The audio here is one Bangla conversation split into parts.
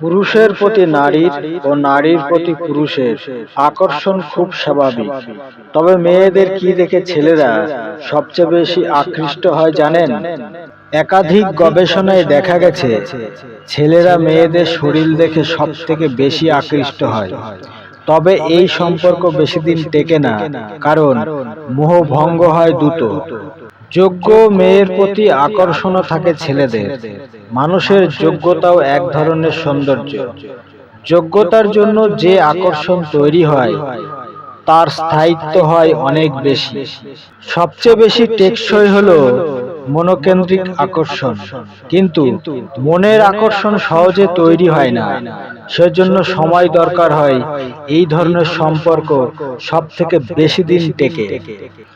পুরুষের প্রতি নারীর ও নারীর প্রতি পুরুষের আকর্ষণ খুব স্বাভাবিক। তবে মেয়েদের কি দেখে ছেলেরা সবচেয়ে বেশি আকৃষ্ট হয় জানেন? একাধিক গবেষণায় দেখা গেছে ছেলেরা মেয়েদের শরীর দেখে সব থেকে বেশি আকৃষ্ট হয়। তবে এই সম্পর্ক বেশি দিন টেকে না কারণ মোহভঙ্গ হয় দ্রুত যোগ্য মেয়ের প্রতি আকর্ষণও থাকে ছেলেদের। মানুষের যোগ্যতাও এক ধরনের সৌন্দর্য। যোগ্যতার জন্য যে আকর্ষণ তৈরি হয়, তার স্থায়িত্ব হয় অনেক বেশি। সবচেয়ে বেশি টেকসই হলো মনোকেন্দ্রিক আকর্ষণ। কিন্তু মনের আকর্ষণ সহজে তৈরি হয় না। সেজন্য সময় দরকার হয় এই ধরনের সম্পর্ক সব থেকে বেশি দিন টেকে।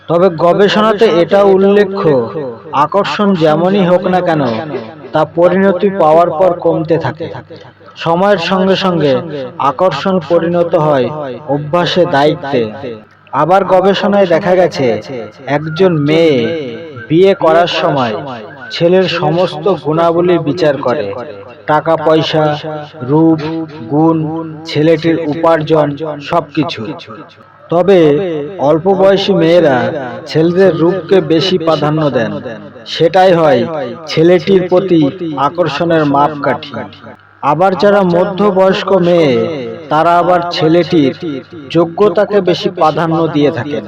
তবে গবেষণাতে এটা উল্লেখ্য, আকর্ষণ যেমনই হোক না কেন, তা পরিণতি পাওয়ার পর কমতে থাকে। সময়ের সঙ্গে সঙ্গে আকর্ষণ পরিণত হয় অভ্যাসে দায়িত্বে। আবার গবেষণায় দেখা গেছে, একজন মেয়ে বিয়ে করার সময় ছেলের সমস্ত গুণাবলী বিচার করে। টাকা পয়সা, রূপ, গুণ, ছেলেটির উপার্জন, সবকিছু। তবে অল্প বয়সী মেয়েরা ছেলেদের রূপকে বেশি প্রাধান্য দেন। সেটাই হয় ছেলেটির প্রতি আকর্ষণের মাপকাঠি। আবার যারা মধ্যবয়স্ক মেয়ে, তারা আবার ছেলেটির যোগ্যতাকে বেশি প্রাধান্য দিয়ে থাকেন।